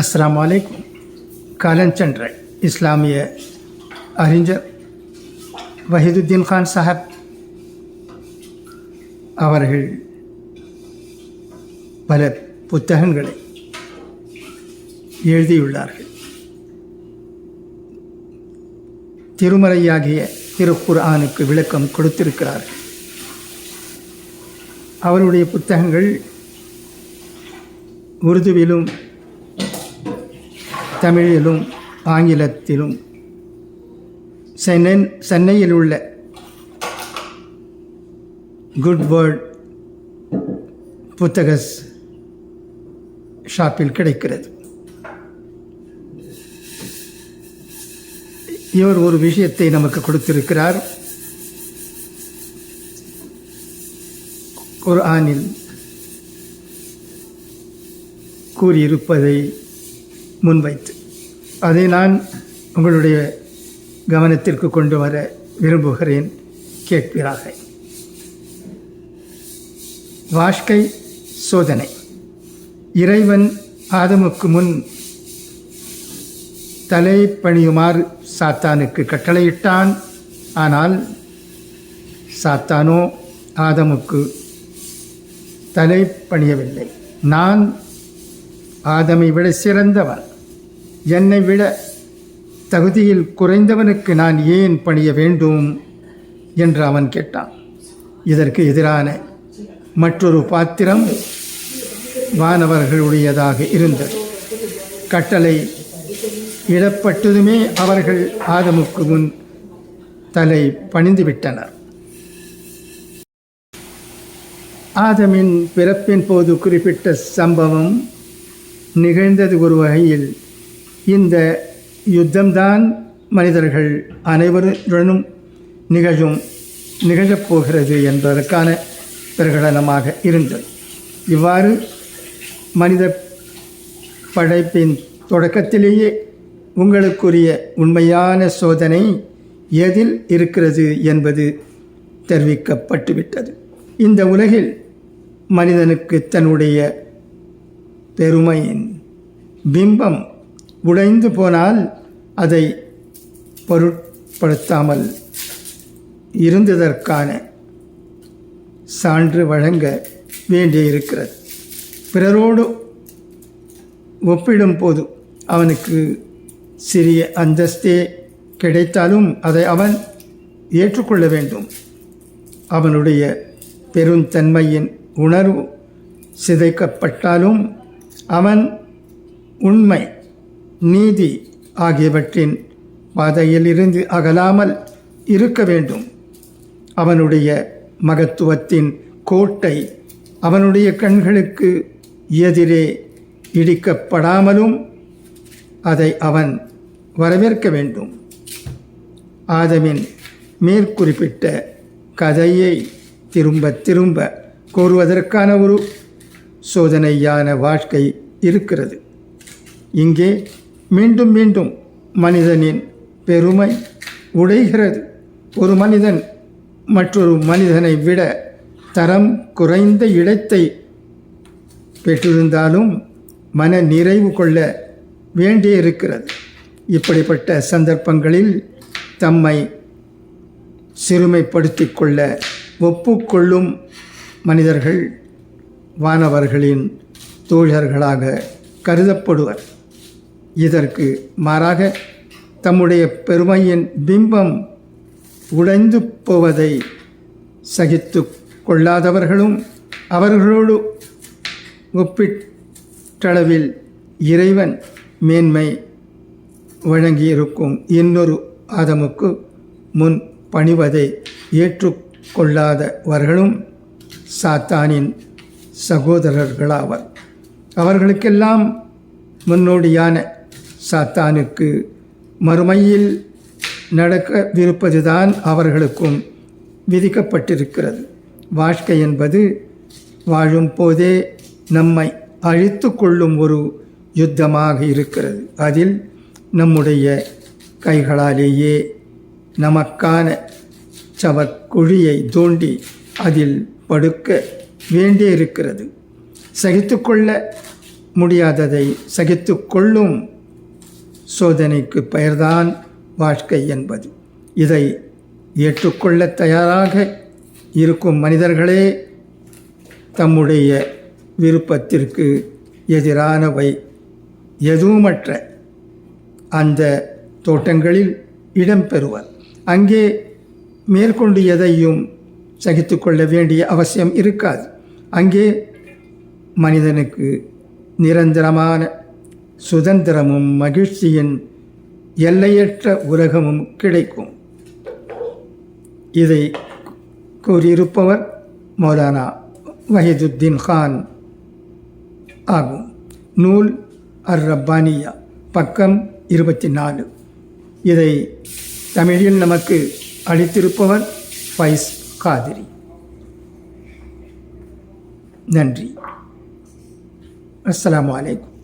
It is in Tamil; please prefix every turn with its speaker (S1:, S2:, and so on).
S1: அஸ்ஸலாமு அலைக்கும் காலஞ்சென்ற இஸ்லாமிய அறிஞர் வஹீதுத்தீன் கான் சாஹப் அவர்கள் பல புத்தகங்களை எழுதியுள்ளார்கள் திருமறையாகிய திருக்குர்ஆனுக்கு விளக்கம் கொடுத்திருக்கிறார்கள் அவருடைய புத்தகங்கள் உருதுவிலும் தமிழிலும் ஆங்கிலத்திலும் சென்னை சென்னையில் உள்ள குட் வேர்ட் புத்தக ஷாப்பில் கிடைக்கிறது. இவர் ஒரு விஷயத்தை நமக்கு கொடுத்திருக்கிறார். குர்ஆனில் கூறியிருப்பதை முன்வைத்து. அதை நான் உங்களுடைய கவனத்திற்கு கொண்டு வர விரும்புகிறேன் கேட்பீராக. வாழ்க்கை சோதனை. இறைவன் ஆதமுக்கு முன் தலை பணியுமாறு சாத்தானுக்கு கட்டளையிட்டான். ஆனால் சாத்தானோ ஆதமுக்கு தலை பணியவில்லை. நான் ஆதமை விட சிறந்தவன். என்னை விட தகுதியில் குறைந்தவனுக்கு நான் ஏன் பணிய வேண்டும் என்று அவன் கேட்டான். இதற்கு எதிரான மற்றொரு பாத்திரம் வானவர்களுடையதாக இருந்தது. கட்டளை இடப்பட்டதுமே அவர்கள் ஆதமுக்கு முன் தலை பணிந்துவிட்டனர் ஆதமின் பிறப்பின் போது குறிப்பிட்ட சம்பவம் நிகழ்ந்தது ஒரு வகையில் இந்த யுத்தம்தான் மனிதர்கள் அனைவருடனும் நிகழும் நிகழப்போகிறது என்பதற்கான பிரகடனமாக இருந்தது. இவ்வாறு மனித படைப்பின் தொடக்கத்திலேயே உங்களுக்குரிய உண்மையான சோதனை எதில் இருக்கிறது என்பது தெரிவிக்கப்பட்டுவிட்டது. இந்த உலகில் மனிதனுக்கு தன்னுடைய பெருமையின் பிம்பம் உடைந்து போனால் அதை பொருட்படுத்தாமல் இருந்ததற்கான சான்று வழங்க வேண்டியிருக்கிறது. பிறரோடு ஒப்பிடும்போது அவனுக்கு சிறிய அந்தஸ்தே கிடைத்தாலும் அதை அவன் ஏற்றுக்கொள்ள வேண்டும். அவனுடைய பெருந்தன்மையின் உணர்வு சிதைக்கப்பட்டாலும் அவன் உண்மை நீதி ஆகியவற்றின் பாதையில் இருந்து அகலாமல் இருக்க வேண்டும். அவனுடைய மகத்துவத்தின் கோட்டை அவனுடைய கண்களுக்கு எதிரே இடிக்கப்படாமலும் அதை அவன் வரவேற்க வேண்டும். ஆதமின் மேற்குறிப்பிட்ட கதையை திரும்ப திரும்ப கூறுவதற்கான ஒரு சோதனையான வாழ்க்கை இருக்கிறது. இங்கே மீண்டும் மீண்டும் மனிதனின் பெருமை உடைகிறது. ஒரு மனிதன் மற்றொரு மனிதனை விட தரம் குறைந்த இடத்தை பெற்றிருந்தாலும் மன நிறைவு கொள்ள வேண்டியிருக்கிறது இப்படிப்பட்ட சந்தர்ப்பங்களில் தம்மை சிறுமைப்படுத்திக் கொள்ள ஒப்புக்கொள்ளும் மனிதர்கள் வானவர்களின் தோழர்களாக கருதப்படுவர். இதற்கு மாறாக தம்முடைய பெருமையின் பிம்பம் உடைந்து போவதை சகித்து கொள்ளாதவர்களும் அவர்களோடு ஒப்பிட்டளவில் இறைவன் மேன்மை வழங்கியிருக்கும். இன்னொரு ஆதமுக்கு முன் பணிவதை ஏற்றுக்கொள்ளாதவர்களும் சாத்தானின் சகோதரர்களாவர். அவர்களுக்கெல்லாம் முன்னோடியான சாத்தானுக்கு மறுமையில் நடக்கவிருப்பதுதான் அவர்களுக்கும் விதிக்கப்பட்டிருக்கிறது. வாழ்க்கை என்பது வாழும் போதே நம்மை அழித்து கொள்ளும் ஒரு யுத்தமாக இருக்கிறது. அதில் நம்முடைய கைகளாலேயே நமக்கான சவக்குழியை தோண்டி அதில் படுக்க வேண்டியிருக்கிறது. சகித்துக்கொள்ள முடியாததை சகித்து கொள்ளும் சோதனைக்கு பெயர்தான் வாழ்க்கை என்பது. இதை ஏற்றுக்கொள்ள தயாராக இருக்கும் மனிதர்களே தம்முடைய விருப்பத்திற்கு எதிரானவை எதுவுமற்ற அந்த தோட்டங்களில் இடம்பெறுவர் அங்கே மேற்கொண்டு எதையும் சகித்து கொள்ள வேண்டிய அவசியம் இருக்காது. அங்கே மனிதனுக்கு நிரந்தரமான சுதந்திரமும் மகிழ்ச்சியின் எல்லையற்ற உலகமும் கிடைக்கும். இதை கூறியிருப்பவர் மௌலானா வஹிதுத்தீன் கான் ஆகும். நூல் அர் ரப்பானியா பக்கம் இருபத்தி நாலு இதை தமிழில் நமக்கு அளித்திருப்பவர் ஃபைஸ் காதிரி. நன்றி. அஸ்லாம் அலைக்கும்.